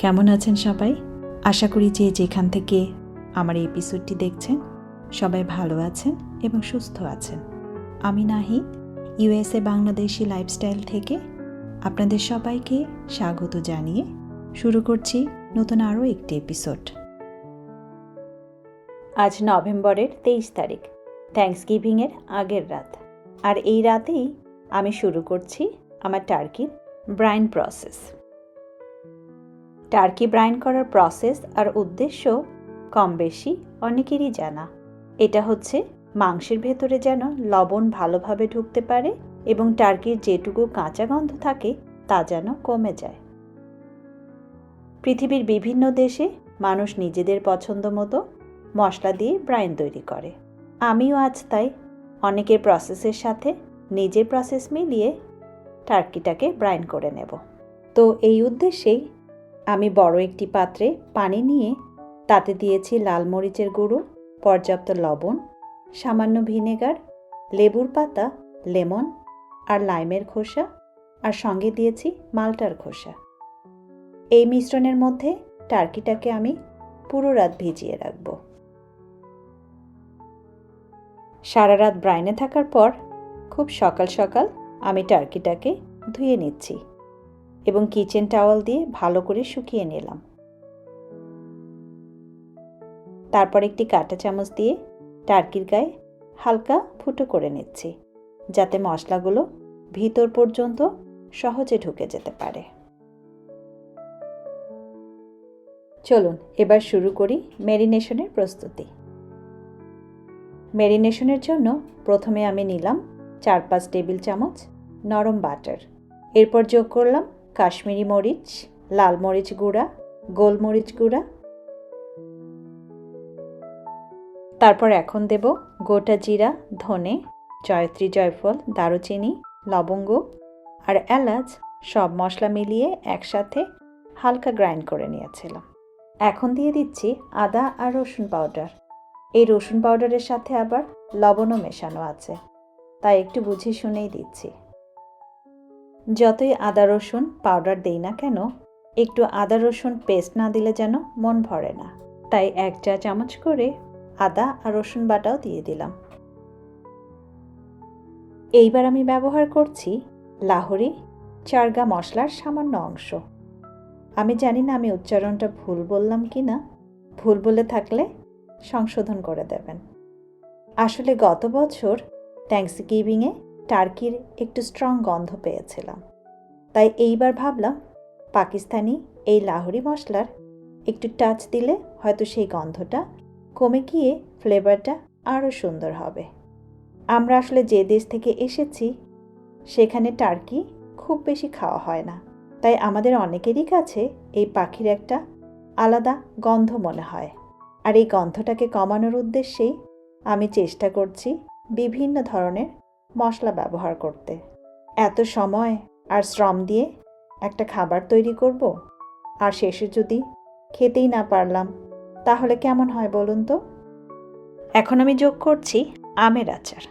কেমন আছেন সবাই? আশা করি যে যেখান থেকে আমার এই এপিসোডটি দেখছেন, সবাই ভালো আছেন এবং সুস্থ আছেন। আমি নাহি ইউএসএ বাংলাদেশি লাইফস্টাইল থেকে আপনাদের সবাইকে স্বাগত জানিয়ে শুরু করছি নতুন আরও একটি এপিসোড আজ নভেম্বরের তেইশ তারিখ থ্যাংকস গিভিংয়ের আগের রাত। আর এই রাতেই আমি শুরু করছি আমার টার্কির ব্রাইন প্রসেস টার্কি ব্রাইন করার প্রসেস আর উদ্দেশ্য কম বেশি অনেকেরই জানা। এটা হচ্ছে মাংসের ভেতরে যেন লবণ ভালোভাবে ঢুকতে পারে এবং টার্কির যেটুকু কাঁচা গন্ধ থাকে তা যেন কমে যায়। পৃথিবীর বিভিন্ন দেশে মানুষ নিজেদের পছন্দ মতো মশলা দিয়ে ব্রাইন তৈরি করে। আমিও আজ তাই অনেকের প্রসেসের সাথে নিজের প্রসেস মিলিয়ে টার্কিটাকে ব্রাইন করে নেব। তো এই উদ্দেশ্যেই আমি বড় একটি পাত্রে পানি নিয়ে তাতে দিয়েছি লাল মরিচের গুঁড়ো, পর্যাপ্ত লবণ, সামান্য ভিনেগার, লেবুর পাতা, লেমন আর লাইমের খোসা আর সঙ্গে দিয়েছি মালটার খোসা। এই মিশ্রণের মধ্যে টার্কিটাকে আমি পুরো রাত ভিজিয়ে রাখব। সারা রাত ব্রাইনে থাকার পর খুব সকাল সকাল আমি টার্কিটাকে ধুয়ে নিচ্ছি। এবং কিচেন টাওয়াল দিয়ে ভালো করে শুকিয়ে নিলাম। তারপর একটি কাঁটা চামচ দিয়ে টার্কির গায়ে হালকা ফুটো করে নিচ্ছি, যাতে মশলাগুলো ভিতর পর্যন্ত সহজে ঢুকে যেতে পারে। চলুন এবার শুরু করি মেরিনেশনের প্রস্তুতি। ম্যারিনেশনের জন্য প্রথমে আমি নিলাম চার পাঁচ টেবিল চামচ নরম বাটার এরপর যোগ করলাম কাশ্মীরি মরিচ, লাল মরিচ গুঁড়া গোলমরিচ গুঁড়া। তারপর এখন দেব গোটা জিরা, ধনে, জয়ত্রী জয়ফল, দারুচিনি, লবঙ্গ আর এলাচ। সব মশলা মিলিয়ে একসাথে হালকা গ্রাইন্ড করে নিয়েছিলাম। এখন দিয়ে দিচ্ছি আদা আর রসুন পাউডার। এই রসুন পাউডারের সাথে আবার লবণও মেশানো আছে। তাই একটু বুঝে শুনেই দিচ্ছি। যতই আদা, রসুন পাউডার দেই না কেন, একটু আদা, রসুন পেস্ট না দিলে যেন মন ভরে না। তাই এক চা চামচ করে আদা আর রসুন বাটাও দিয়ে দিলাম। এইবার আমি ব্যবহার করছি লাহোরি চারগা মশলার সামান্য অংশ। আমি জানি না আমি উচ্চারণটা ভুল বললাম কি না। ভুল বলে থাকলে সংশোধন করে দেবেন। আসলে গত বছর থ্যাংকস গিভিংয়ে টার্কির একটু স্ট্রং গন্ধ পেয়েছিলাম। তাই এইবার ভাবলাম, পাকিস্তানি এই লাহোরি মশলার একটু টাচ দিলে হয়তো সেই গন্ধটা কমে গিয়ে ফ্লেভারটা আরও সুন্দর হবে। আমরা আসলে যে দেশ থেকে এসেছি, সেখানে টার্কি খুব বেশি খাওয়া হয় না। তাই আমাদের অনেকেরই কাছে এই পাখির একটা আলাদা গন্ধ মনে হয়। আর এই গন্ধটাকে কমানোর উদ্দেশ্যেই আমি চেষ্টা করছি বিভিন্ন ধরনের মশলা ব্যবহার করতে। এত সময় আর শ্রম দিয়ে একটা খাবার তৈরি করব? আর শেষে যদি খেতেই না পারলাম, তাহলে কেমন হয় বলুন তো? এখন আমি যোগ করছি আমের আচার।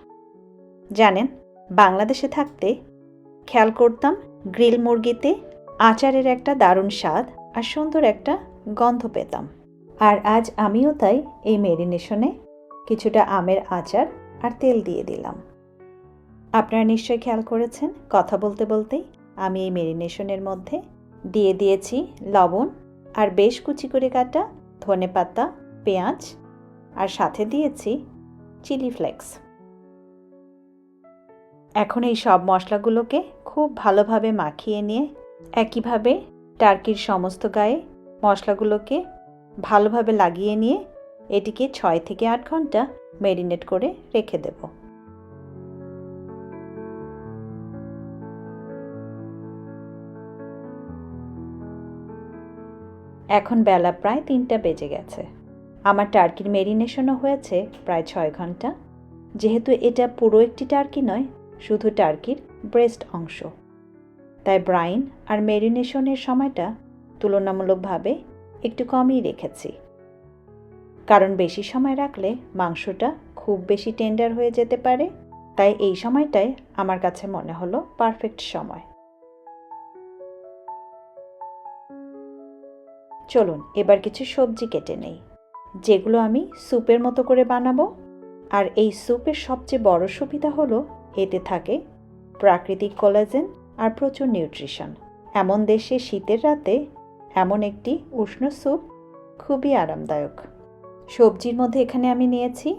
জানেন, বাংলাদেশে থাকতে খেয়াল করতাম গ্রিল মুরগিতে আচারের একটা দারুণ স্বাদ আর সুন্দর একটা গন্ধ পেতাম। আর আজ আমিও তাই এই মেরিনেশনে কিছুটা আমের আচার আর তেল দিয়ে দিলাম। আপনারা নিশ্চয়ই খেয়াল করেছেন, কথা বলতে বলতেই আমি এই মেরিনেশনের মধ্যে দিয়ে দিয়েছি লবণ আর বেশ কুচি করে কাটা ধনে পাতা, পেঁয়াজ আর সাথে দিয়েছি চিলি ফ্লেক্স। এখন এই সব মশলাগুলোকে খুব ভালোভাবে মাখিয়ে নিয়ে একইভাবে টার্কির সমস্ত গায়ে মশলাগুলোকে ভালোভাবে লাগিয়ে নিয়ে এটিকে ছয় থেকে আট ঘণ্টা মেরিনেট করে রেখে দেব। এখন বেলা প্রায় তিনটা বেজে গেছে। আমার টার্কির মেরিনেশনও হয়েছে প্রায় ছয় ঘণ্টা। যেহেতু এটা পুরো একটি টার্কি নয়, শুধু টার্কির ব্রেস্ট অংশ। তাই ব্রাইন আর মেরিনেশনের সময়টা তুলনামূলকভাবে একটু কমই রেখেছি। কারণ বেশি সময় রাখলে মাংসটা খুব বেশি টেন্ডার হয়ে যেতে পারে, তাই এই সময়টাই আমার কাছে মনে হলো পারফেক্ট সময়। চলুন, এবার কিছু সবজি কেটে নেই। যেগুলো আমি স্যুপের মতো করে বানাবো। আর এই স্যুপের সবচেয়ে বড় সুবিধা হলো, এতে থাকে প্রাকৃতিক কোলাজেন আর প্রচুর নিউট্রিশন। এমন দেশে শীতের রাতে এমন একটি উষ্ণ স্যুপ খুবই আরামদায়ক। সবজির মধ্যে এখানে আমি নিয়েছি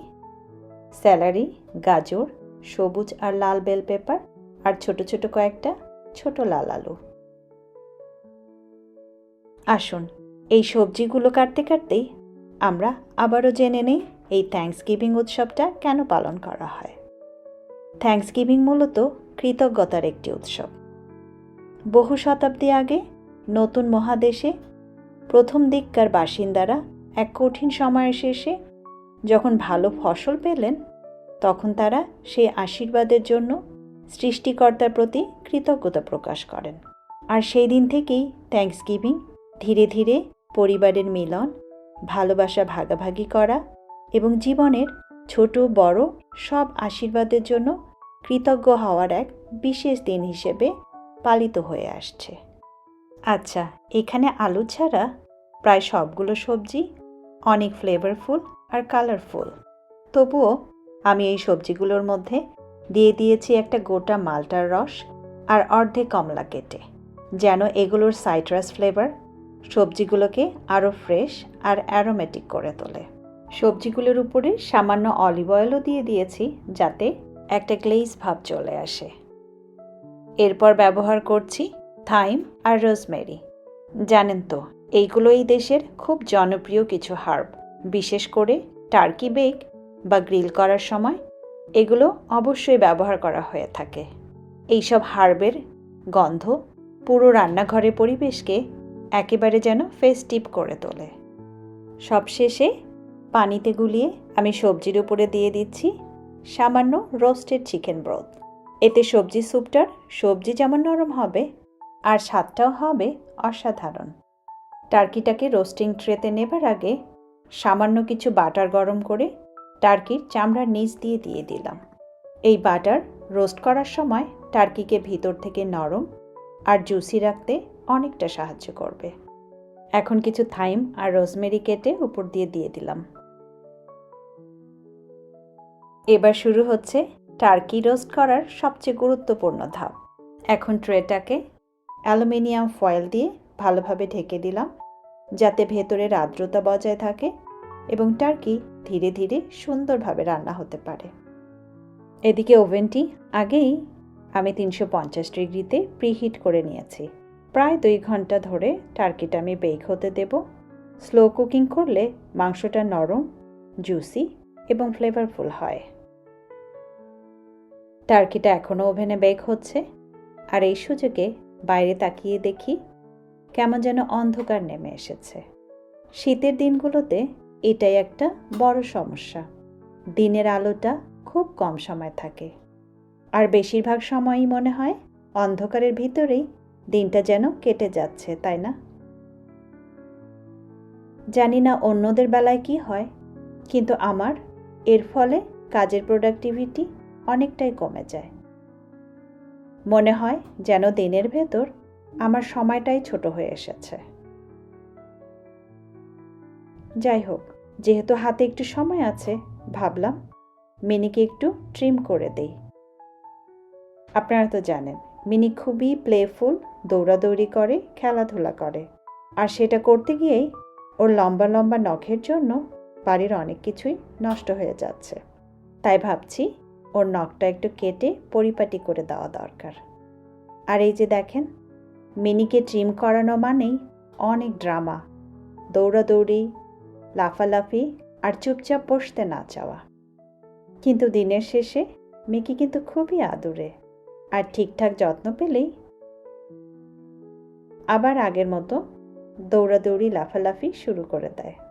স্যালারি, গাজর, সবুজ আর লাল বেল পেপার আর ছোট ছোট কয়েকটা ছোট লাল আলু। আসুন এই সবজিগুলো কাটতে কাটতেই আমরা আবারও জেনে নেই এই থ্যাঙ্কস গিভিং উৎসবটা কেন পালন করা হয়। থ্যাঙ্কস গিভিং মূলত কৃতজ্ঞতার একটি উৎসব। বহু শতাব্দী আগে নতুন মহাদেশে প্রথম দিককার বাসিন্দারা এক কঠিন সময়ের শেষে যখন ভালো ফসল পেলেন, তখন তারা সেই আশীর্বাদের জন্য সৃষ্টিকর্তার প্রতি কৃতজ্ঞতা প্রকাশ করেন। আর সেই দিন থেকেই থ্যাঙ্কস গিভিং ধীরে ধীরে পরিবারের মিলন, ভালোবাসা ভাগাভাগি করা এবং জীবনের ছোট, বড় সব আশীর্বাদের জন্য কৃতজ্ঞ হওয়ার এক বিশেষ দিন হিসেবে পালিত হয়ে আসছে। আচ্ছা এখানে আলু ছাড়া প্রায় সবগুলো সবজি অনেক ফ্লেভারফুল আর কালারফুল তবুও আমি এই সবজিগুলোর মধ্যে দিয়ে দিয়েছি একটা গোটা মালটার রস আর অর্ধেক কমলা কেটে, যেন এগুলোর সাইট্রাস ফ্লেভার সবজিগুলোকে আরও ফ্রেশ আর অ্যারোমেটিক করে তোলে। সবজিগুলোর উপরে সামান্য অলিভ অয়েলও দিয়ে দিয়েছি যাতে একটা গ্লেজ ভাব চলে আসে। এরপর ব্যবহার করছি থাইম আর রোজমেরি জানেন তো এইগুলো এই দেশের খুব জনপ্রিয় কিছু হার্ব বিশেষ করে টার্কি বেক বা গ্রিল করার সময় এগুলো অবশ্যই ব্যবহার করা হয়ে থাকে। এইসব হার্বের গন্ধ পুরো রান্নাঘরের পরিবেশকে একেবারে যেন ফেস টিপ করে তোলে। সবশেষে পানিতে গুলিয়ে আমি সবজির উপরে দিয়ে দিচ্ছি সামান্য রোস্টেড চিকেন ব্রথ এতে সবজি স্যুপটার সবজি যেমন নরম হবে আর স্বাদটাও হবে অসাধারণ। টার্কিটাকে রোস্টিং ট্রেতে নেবার আগে সামান্য কিছু বাটার গরম করে টার্কির চামড়ার নিচ দিয়ে দিয়ে দিলাম। এই বাটার রোস্ট করার সময় টার্কিকে ভিতর থেকে নরম আর জুসি রাখতে অনেকটা সাহায্য করবে। এখন কিছু থাইম আর রোজমেরি কেটে উপর দিয়ে দিয়ে দিলাম। এবার শুরু হচ্ছে টার্কি রোস্ট করার সবচেয়ে গুরুত্বপূর্ণ ধাপ। এখন ট্রেটাকে অ্যালুমিনিয়াম ফয়েল দিয়ে ভালোভাবে ঢেকে দিলাম, যাতে ভেতরের আর্দ্রতা বজায় থাকে এবং টার্কি ধীরে ধীরে সুন্দরভাবে রান্না হতে পারে। এদিকে ওভেনটি আগেই আমি তিনশো পঞ্চাশ ডিগ্রিতে প্রিহিট করে নিয়েছি। প্রায় দুই ঘণ্টা ধরে টার্কিটা আমি বেক হতে দেব। স্লো কুকিং করলে মাংসটা নরম জুসি এবং ফ্লেভারফুল হয়। টার্কিটা এখনও ওভেনে বেক হচ্ছে। আর এই সুযোগে বাইরে তাকিয়ে দেখি কেমন যেন অন্ধকার নেমে এসেছে। শীতের দিনগুলোতে এটাই একটা বড় সমস্যা। দিনের আলোটা খুব কম সময় থাকে। আর বেশিরভাগ সময়ই মনে হয় অন্ধকারের ভিতরেই দিনটা যেন কেটে যাচ্ছে, তাই না? জানি না অন্যদের বেলায় কি হয়, কিন্তু আমার এর ফলে কাজের প্রোডাক্টিভিটি অনেকটাই কমে যায়। মনে হয় যেন দিনের ভেতর আমার সময়টাই ছোট হয়ে এসেছে। যাই হোক, যেহেতু হাতে একটু সময় আছে, ভাবলাম মিনিকে একটু ট্রিম করে দেই। আপনারা তো জানেন মিনি খুবই প্লেফুল দৌড়াদৌড়ি করে, খেলাধুলা করে। আর সেটা করতে গিয়েই ওর লম্বা লম্বা নখের জন্য বাড়ির অনেক কিছুই নষ্ট হয়ে যাচ্ছে। তাই ভাবছি ওর নখটা একটু কেটে পরিপাটি করে দেওয়া দরকার। আর এই যে দেখেন, মিনিকে ট্রিম করানো মানেই অনেক ড্রামা দৌড়াদৌড়ি, লাফালাফি আর চুপচাপ বসতে না চাওয়া। কিন্তু দিনের শেষে মিকি কিন্তু খুবই আদুরে। আর ঠিকঠাক যত্ন পেলেই আবার আগের মতো দৌড়াদৌড়ি লাফালাফি শুরু করে দেয়।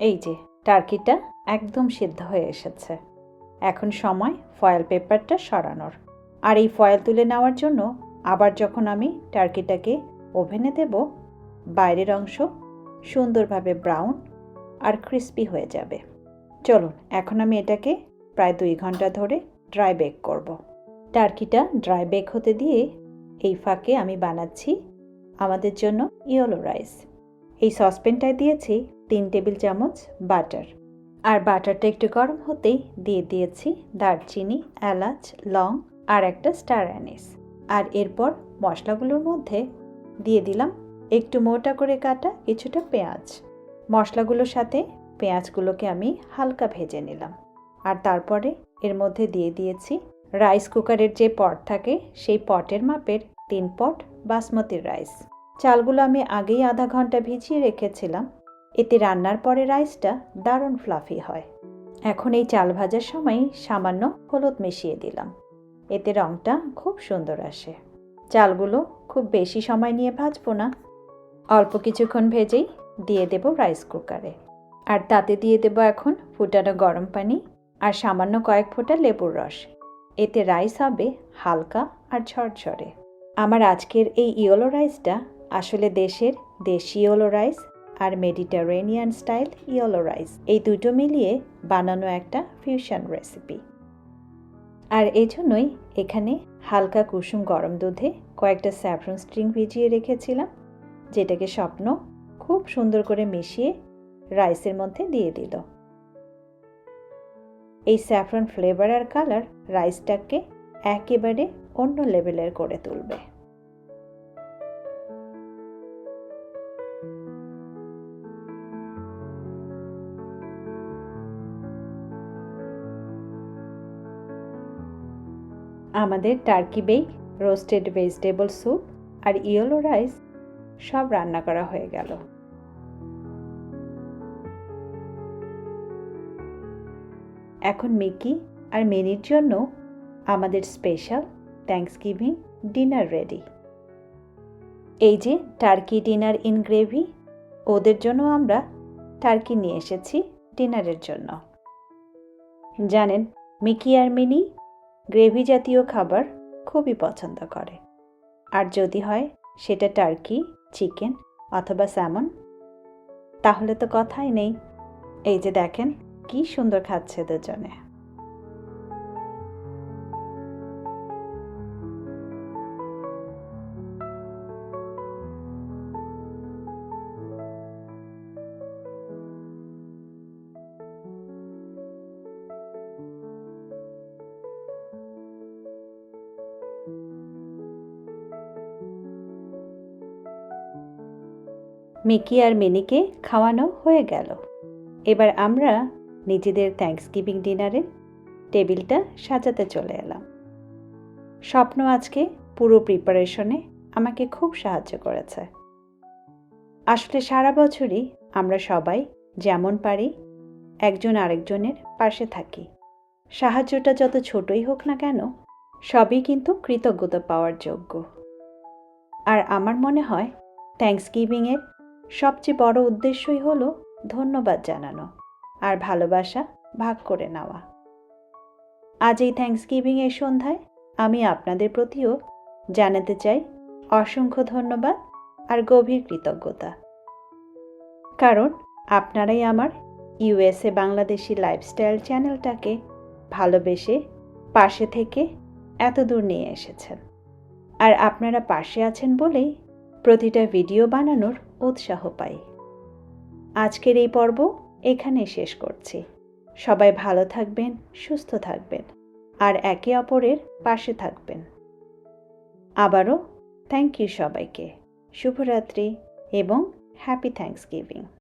এই যে, টার্কিটা একদম সিদ্ধ হয়ে এসেছে। এখন সময় ফয়েল পেপারটা সরানোর। আর এই ফয়েল তুলে নেওয়ার জন্য আবার যখন আমি টার্কিটাকে ওভেনে দেব, বাইরের অংশ সুন্দরভাবে ব্রাউন আর ক্রিস্পি হয়ে যাবে। চলুন, এখন আমি এটাকে প্রায় দুই ঘণ্টা ধরে ড্রাই বেক করব। টার্কিটা ড্রাই বেক হতে দিয়ে এই ফাঁকে আমি বানাচ্ছি আমাদের জন্য ইয়েলো রাইস এই সসপ্যানটায় দিয়েছি তিন টেবিল চামচ বাটার। আর বাটারটা একটু গরম হতেই দিয়ে দিয়েছি দারচিনি, এলাচ, লং আর একটা স্টার অ্যানিস। আর এরপর মশলাগুলোর মধ্যে দিয়ে দিলাম একটু মোটা করে কাটা কিছুটা পেঁয়াজ। মশলাগুলোর সাথে পেঁয়াজগুলোকে আমি হালকা ভেজে নিলাম। আর তারপরে এর মধ্যে দিয়ে দিয়েছি রাইস কুকারের যে পট থাকে, সেই পটের মাপের তিন পট বাসমতির রাইস। চালগুলো আমি আগেই আধা ঘণ্টা ভিজিয়ে রেখেছিলাম। এতে রান্নার পরে রাইসটা দারুণ ফ্লাফি হয়। এখন এই চাল ভাজার সময় সামান্য হলুদ মিশিয়ে দিলাম। এতে রঙটা খুব সুন্দর আসে। চালগুলো খুব বেশি সময় নিয়ে ভাজবো না। অল্প কিছুক্ষণ ভেজেই দিয়ে দেব রাইস কুকারে আর তাতে দিয়ে দেব এখন ফুটানো গরম পানি আর সামান্য কয়েক ফোঁটা লেবুর রস। এতে রাইস হবে হালকা আর ঝরঝরে। আমার আজকের এই ইয়োলো রাইসটা আসলে দেশের দেশি ইয়োলো রাইস আর মেডিটারেনিয়ান স্টাইল ইয়োলো রাইস এই দুটো মিলিয়ে বানানো একটা ফিউশন রেসিপি আর এই জন্যই এখানে হালকা কুসুম গরম দুধে কয়েকটা স্যাফরন স্ট্রিং ভিজিয়ে রেখেছিলাম, যেটাকে স্বপ্ন খুব সুন্দর করে মিশিয়ে রাইসের মধ্যে দিয়ে দিল। এই স্যাফরন ফ্লেভার আর কালার রাইসটাকে একেবারে অন্য লেভেলের করে তুলবে। আমাদের turkey bake roasted vegetable soup আর ইয়েলো রাইস সব রান্না করা হয়ে গেল। এখন মিকি আর মেনির জন্য আমাদের special thanks giving dinner ready এই যে টার্কি ডিনার ইন গ্রেভি ওদের জন্য আমরা টার্কি নিয়ে এসেছি ডিনারের জন্য। জানেন, মিকি আর মিনি গ্রেভি জাতীয় খাবার খুবই পছন্দ করে। আর যদি হয়, সেটা টার্কি, চিকেন অথবা স্যামন। তাহলে তো কথাই নেই। এই যে দেখেন, কি সুন্দর খাচ্ছে দুজনে। মিকি আর মিনিকে খাওয়ানো হয়ে গেল। এবার আমরা নিজেদের থ্যাংকস গিভিং ডিনারে টেবিলটা সাজাতে চলে এলাম। স্বপ্ন আজকে পুরো প্রিপারেশনে আমাকে খুব সাহায্য করেছে। আসলে সারা বছরই আমরা সবাই যেমন পারি একজন আরেকজনের পাশে থাকি। সাহায্যটা যত ছোটই হোক না কেন, সবই কিন্তু কৃতজ্ঞতা পাওয়ার যোগ্য। আর আমার মনে হয় থ্যাংকস গিভিংয়ের সবচেয়ে বড় উদ্দেশ্যই হলো ধন্যবাদ জানানো আর ভালোবাসা ভাগ করে নেওয়া। আজ এই থ্যাংকস গিভিংয়ের সন্ধ্যায় আমি আপনাদের প্রতিও জানাতে চাই অসংখ্য ধন্যবাদ আর গভীর কৃতজ্ঞতা। কারণ আপনারাই আমার ইউএসএ বাংলাদেশি লাইফস্টাইল চ্যানেলটাকে ভালোবেসে পাশে থেকে এত দূর নিয়ে এসেছেন। আর আপনারা পাশে আছেন বলেই প্রতিটা ভিডিও বানানোর উৎসাহ পাই। আজকের এই পর্ব এখানে শেষ করছি। সবাই ভালো থাকবেন, সুস্থ থাকবেন, আর একে অপরের পাশে থাকবেন। আবারও থ্যাংক ইউ সবাইকে। শুভরাত্রি এবং হ্যাপি থ্যাংকস গিভিং